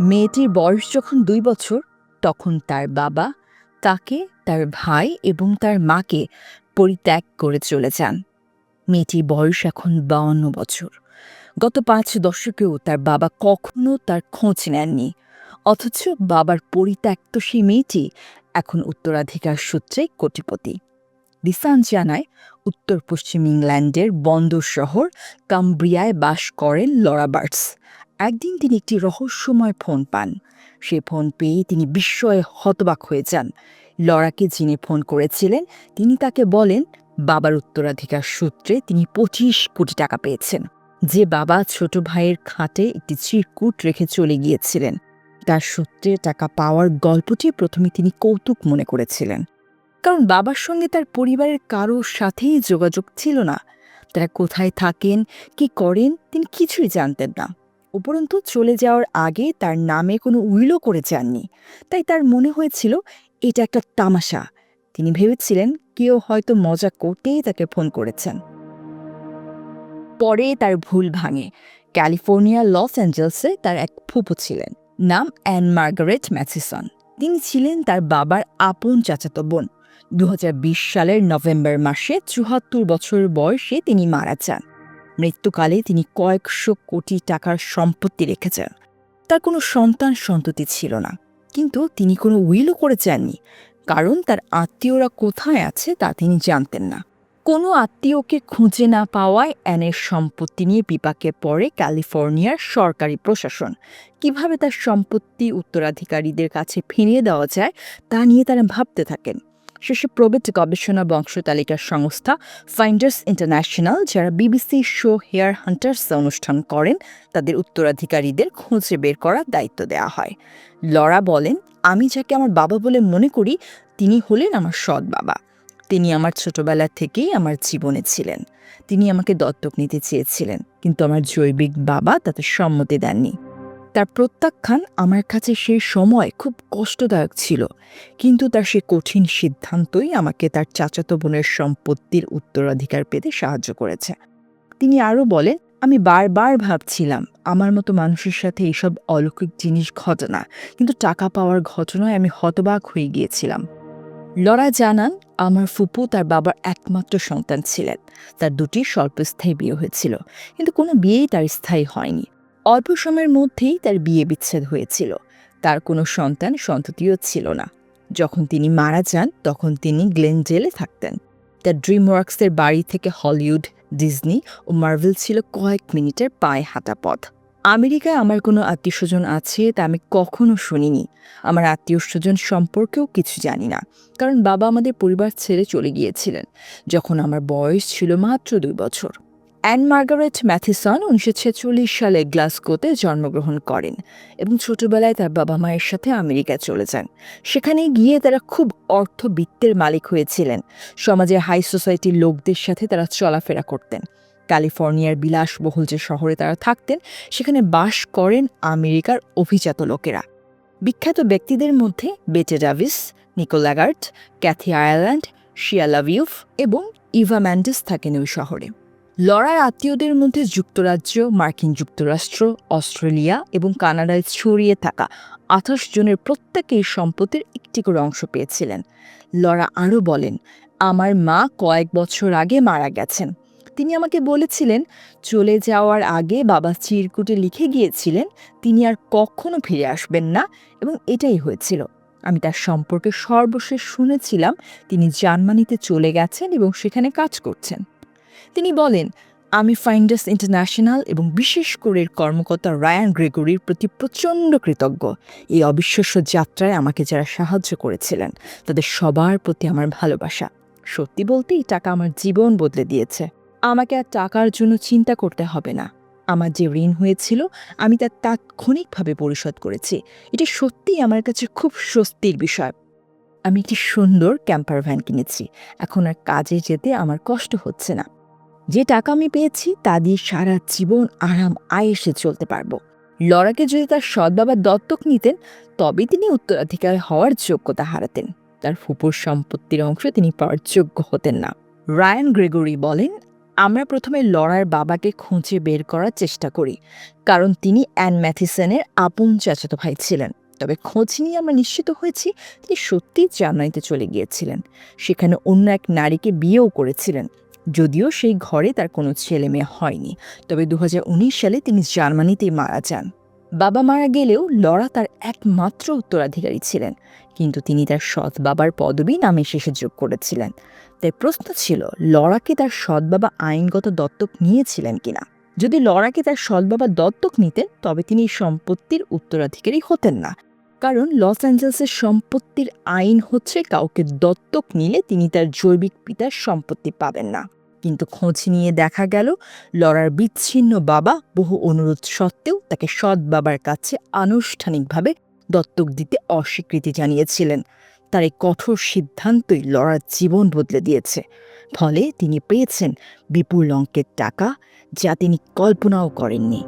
মেয়েটির বয়স যখন দুই বছর, তখন তার বাবা তাকে, তার ভাই এবং তার মাকে পরিত্যাগ করে চলে যান। মেয়েটির বয়স এখন বাউন্ন বছর। গত পাঁচ দশকেও তার বাবা কখনো তার খোঁজ নেননি। অথচ বাবার পরিত্যক্ত সেই মেয়েটি এখন উত্তরাধিকার সূত্রে কোটিপতি। দিসান জানায় উত্তর পশ্চিম ইংল্যান্ডের বন্দর শহর কাম্ব্রিয়ায় বাস করেন লরা বার্টস। একদিন তিনি একটি রহস্যময় ফোন পান। সে ফোন পেয়ে তিনি বিস্ময়ে হতবাক হয়ে যান। লড়াকে যিনি ফোন করেছিলেন, তিনি তাকে বলেন, বাবার উত্তরাধিকার সূত্রে তিনি পঁচিশ কোটি টাকা পেয়েছেন। যে বাবা ছোট ভাইয়ের খাটে একটি চিরকুট রেখে চলে গিয়েছিলেন, তার সূত্রে টাকা পাওয়ার গল্পটি প্রথমে তিনি কৌতুক মনে করেছিলেন। কারণ বাবার সঙ্গে তার পরিবারের কারোর সাথেই যোগাযোগ ছিল না। তারা কোথায় থাকেন, কি করেন, তিনি কিছুই জানতেন না। উপরন্তু চলে যাওয়ার আগে তার নামে কোনো উইলও করে যাননি। তাই তার মনে হয়েছিল, এটা একটা তামাশা। তিনি ভেবেছিলেন, কেউ হয়তো মজা করতেই তাকে ফোন করেছেন। পরে তার ভুল ভাঙে। ক্যালিফোর্নিয়া, লস অ্যাঞ্জেলসে তার এক ফুপু ছিলেন, নাম অ্যান মার্গারেট ম্যাথিসন। তিনি ছিলেন তার বাবার আপন চাচাতো বোন। দু হাজার বিশ সালের নভেম্বর মাসে চুহাত্তর বছর বয়সে তিনি মারা যান। মৃত্যুকালে তিনি কয়েকশো কোটি টাকার সম্পত্তি রেখেছেন। তার কোনো সন্তান সন্ততি ছিল না। কিন্তু তিনি কোনো উইলও করে যাননি কারণ তার আত্মীয়রা কোথায় আছে তা তিনি জানতেন না। কোনো আত্মীয়কে খুঁজে না পাওয়ায় অ্যানের সম্পত্তি নিয়ে বিপাকে পড়ে ক্যালিফোর্নিয়ার সরকারি প্রশাসন। কীভাবে তার সম্পত্তি উত্তরাধিকারীদের কাছে ফিরিয়ে দেওয়া যায় তা নিয়ে তারা ভাবতে থাকেন। শেষে প্রবেট গবেষণা বংশ বংশতালিকার সংস্থা ফাইন্ডার্স ইন্টারন্যাশনাল যারা বিবিসি শো হেয়ার হান্টার্স অনুষ্ঠান করেন, তাদের উত্তরাধিকারীদের খুঁজে বের করার দায়িত্ব দেওয়া হয়। লরা বলেন, আমি যাকে আমার বাবা বলে মনে করি, তিনি হলেন আমার সৎ বাবা। তিনি আমার ছোটবেলা থেকেই আমার জীবনে ছিলেন। তিনি আমাকে দত্তক নিতে চেয়েছিলেন, কিন্তু আমার জৈবিক বাবা তাতে সম্মতি দেননি। তার প্রত্যাখ্যান আমার কাছে সেই সময় খুব কষ্টদায়ক ছিল, কিন্তু তার সে কঠিন সিদ্ধান্তই আমাকে তার চাচাতো বোনের সম্পত্তির উত্তরাধিকার পেতে সাহায্য করেছে। তিনি আরও বলেন, আমি বারবার ভাবছিলাম আমার মতো মানুষের সাথে এইসব অলৌকিক জিনিস ঘটে না, কিন্তু টাকা পাওয়ার ঘটনায় আমি হতবাক হয়ে গিয়েছিলাম। লরা জানান, আমার ফুপু তার বাবার একমাত্র সন্তান ছিলেন। তার দুটি স্বল্পস্থায়ী বিয়ে হয়েছিল, কিন্তু কোনো বিয়েই তার স্থায়ী হয়নি। অল্প সময়ের মধ্যেই তার বিয়ে বিচ্ছেদ হয়েছিল। তার কোনো সন্তান সন্ততিও ছিল না। যখন তিনি মারা যান, তখন তিনি গ্লেনজেলে থাকতেন। তার ড্রিম ওয়ার্কসের বাড়ি থেকে হলিউড, ডিজনি ও মার্ভেল ছিল কয়েক মিনিটের পায়ে হাঁটা পথ। আমেরিকায় আমার কোনো আত্মীয় স্বজন আছে তা আমি কখনো শুনিনি। আমার আত্মীয় স্বজন সম্পর্কেও কিছু জানি না, কারণ বাবা আমাদের পরিবার ছেড়ে চলে গিয়েছিলেন, যখন আমার বয়স ছিল মাত্র দুই বছর। অ্যান মার্গারেট ম্যাথিসন উনিশশো ছেচল্লিশ সালে গ্লাসগোতে জন্মগ্রহণ করেন এবং ছোটবেলায় তার বাবা মায়ের সাথে আমেরিকায় চলে যান। সেখানে গিয়ে তারা খুব অর্থবিত্তের মালিক হয়েছিলেন। সমাজের হাই সোসাইটির লোকদের সাথে তারা চলাফেরা করতেন। ক্যালিফোর্নিয়ার বিলাসবহুল যে শহরে তারা থাকতেন, সেখানে বাস করেন আমেরিকার অভিজাত লোকেরা। বিখ্যাত ব্যক্তিদের মধ্যে বেটে ডাভিস নিকোলাগার্ট ক্যাথি আয়ারল্যান্ড, শিয়া লাভিউফ এবং ইভা ম্যান্ডেস থাকেন ওই শহরে। লড়ার আত্মীয়দের মধ্যে যুক্তরাজ্য, মার্কিন যুক্তরাষ্ট্র, অস্ট্রেলিয়া এবং কানাডায় ছড়িয়ে থাকা আঠাশ জনের প্রত্যেকেই সম্পত্তির একটি করে অংশ পেয়েছিলেন। লরা আরও বলেন, আমার মা কয়েক বছর আগে মারা গেছেন। তিনি আমাকে বলেছিলেন, চলে যাওয়ার আগে বাবা চিরকুটে লিখে গিয়েছিলেন, তিনি আর কখনো ফিরে আসবেন না। এবং এটাই হয়েছিল। আমি তার সম্পর্কে সর্বশেষ শুনেছিলাম, তিনি জার্মানিতে চলে গেছেন এবং সেখানে কাজ করছেন। তিনি বলেন, আমি ফাইন্ডার্স ইন্টারন্যাশনাল এবং বিশেষ করে কর্মকর্তা রায়ান গ্রেগরির প্রতি প্রচণ্ড কৃতজ্ঞ। এই অবিশ্বাস্য যাত্রায় আমাকে যারা সাহায্য করেছিলেন, তাদের সবার প্রতি আমার ভালোবাসা। সত্যি বলতে, এই টাকা আমার জীবন বদলে দিয়েছে। আমাকে আর টাকার জন্য চিন্তা করতে হবে না। আমার যে ঋণ হয়েছিল, আমি তা তাৎক্ষণিকভাবে পরিশোধ করেছি। এটি সত্যিই আমার কাছে খুব স্বস্তির বিষয়। আমি একটি সুন্দর ক্যাম্পার ভ্যান কিনেছি। এখন আর কাজে যেতে আমার কষ্ট হচ্ছে না। যে টাকা আমি পেয়েছি, তা দিয়ে সারা জীবন আরাম আয়েসে চলতে পারব। লরাকে যদি তার সৎ বাবা দত্তক নিতেন তবে তিনি উত্তরাধিকার হওয়ার যোগ্যতা হারাতেন। তার ফুপুর সম্পত্তির অংশ তিনি পাওয়ার যোগ্য হতেন না। রায়ান গ্রেগরি বলেন, আমরা প্রথমে লরার বাবাকে খুঁজে বের করার চেষ্টা করি, কারণ তিনি অ্যান ম্যাথিসনের আপন চাচাতো ভাই ছিলেন। তবে খোঁজ নিয়ে আমরা নিশ্চিত হয়েছি, তিনি সত্যিই জার্মানিতে চলে গিয়েছিলেন। সেখানে অন্য এক নারীকে বিয়েও করেছিলেন। যদিও সেই ঘরে তার কোনো ছেলে মেয়ে হয়নি। তবে দু হাজার উনিশ সালে তিনি জার্মানিতেই মারা যান। বাবা মারা গেলেও লরা তার একমাত্র উত্তরাধিকারী ছিলেন। কিন্তু তিনি তার সৎ বাবার পদবি নামে শেষে যোগ করেছিলেন। তাই প্রশ্ন ছিল লরাকে তার সৎ বাবা আইনগত দত্তক নিয়েছিলেন কিনা? যদি লরাকে তার সৎ বাবা দত্তক নিতেন, তবে তিনি সম্পত্তির উত্তরাধিকারী হতেন না। কারণ লস অ্যাঞ্জেলসের সম্পত্তির আইন হচ্ছে কাউকে দত্তক নিলে তিনি তার জৈবিক পিতার সম্পত্তি পাবেন না। কিন্তু খোঁজ নিয়ে দেখা গেল, লরার বিচ্ছিন্ন বাবা বহু অনুরোধ সত্ত্বেও তাকে সৎ বাবার কাছে আনুষ্ঠানিকভাবে দত্তক দিতে অস্বীকৃতি জানিয়েছিলেন। তার এই কঠোর সিদ্ধান্তই লড়ার জীবন বদলে দিয়েছে। ফলে তিনি পেয়েছেন বিপুল অঙ্কের টাকা, যা তিনি কল্পনাও করেননি।